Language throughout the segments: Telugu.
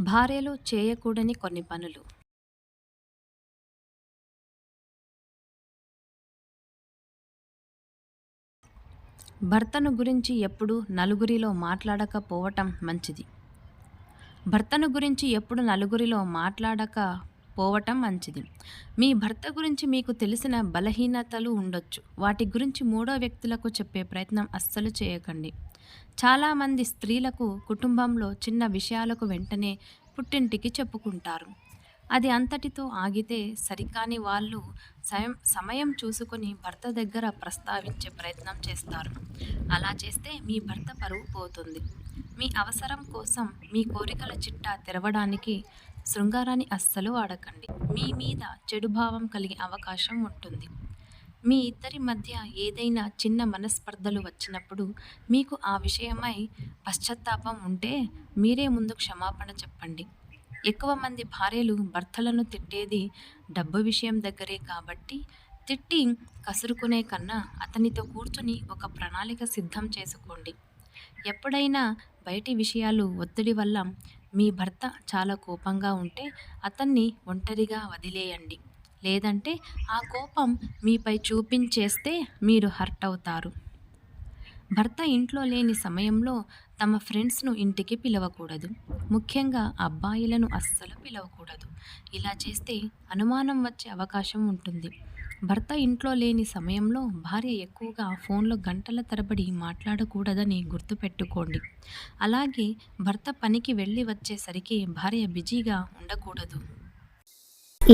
భార్యలు చేయకూడని కొన్ని పనులు. భర్తను గురించి ఎప్పుడు నలుగురిలో మాట్లాడకపోవటం మంచిది. భర్తను గురించి ఎప్పుడు నలుగురిలో మాట్లాడక పోవటం మంచిది. మీ భర్త గురించి మీకు తెలిసిన బలహీనతలు ఉండొచ్చు. వాటి గురించి మూడో వ్యక్తులకు చెప్పే ప్రయత్నం అస్సలు చేయకండి. చాలామంది స్త్రీలకు కుటుంబంలో చిన్న విషయాలకు వెంటనే పుట్టింటికి చెప్పుకుంటారు. అది అంతటితో ఆగితే సరికాని వాళ్ళు సయం సమయం చూసుకొని భర్త దగ్గర ప్రస్తావించే ప్రయత్నం చేస్తారు. అలా చేస్తే మీ భర్త పరువు పోతుంది. మీ అవసరం కోసం మీ కోరికల చిట్టా తెరవడానికి శృంగారాన్ని అస్సలు వాడకండి. మీ మీద చెడు భావం కలిగే అవకాశం ఉంటుంది. మీ ఇద్దరి మధ్య ఏదైనా చిన్న మనస్పర్ధలు వచ్చినప్పుడు మీకు ఆ విషయమై పశ్చాత్తాపం ఉంటే మీరే ముందు క్షమాపణ చెప్పండి. ఎక్కువ మంది భార్యలు భర్తలను తిట్టేది డబ్బు విషయం దగ్గరే కాబట్టి తిట్టి కసురుకునే కన్నా అతనితో కూర్చుని ఒక ప్రణాళిక సిద్ధం చేసుకోండి. ఎప్పుడైనా బయటి విషయాలు ఒత్తిడి వల్ల మీ భర్త చాలా కోపంగా ఉంటే అతన్ని ఒంటరిగా వదిలేయండి. లేదంటే ఆ కోపం మీపై చూపించేస్తే మీరు హర్ట్ అవుతారు భర్త ఇంట్లో లేని సమయంలో తమ ఫ్రెండ్స్ను ఇంటికి పిలవకూడదు. ముఖ్యంగా అబ్బాయిలను అస్సలు పిలవకూడదు. ఇలా చేస్తే అనుమానం వచ్చే అవకాశం ఉంటుంది. భర్త ఇంట్లో లేని సమయంలో భార్య ఎక్కువగా ఫోన్లో గంటల తరబడి మాట్లాడకూడదని గుర్తుపెట్టుకోండి. అలాగే భర్త పనికి వెళ్ళి వచ్చేసరికి భార్య బిజీగా ఉండకూడదు.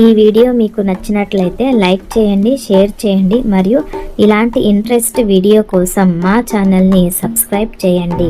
ఈ వీడియో మీకు నచ్చినట్లయితే లైక్ చేయండి షేర్ చేయండి మరియు ఇలాంటి ఇంట్రెస్ట్ వీడియో కోసం మా ఛానల్ని సబ్స్క్రైబ్ చేయండి.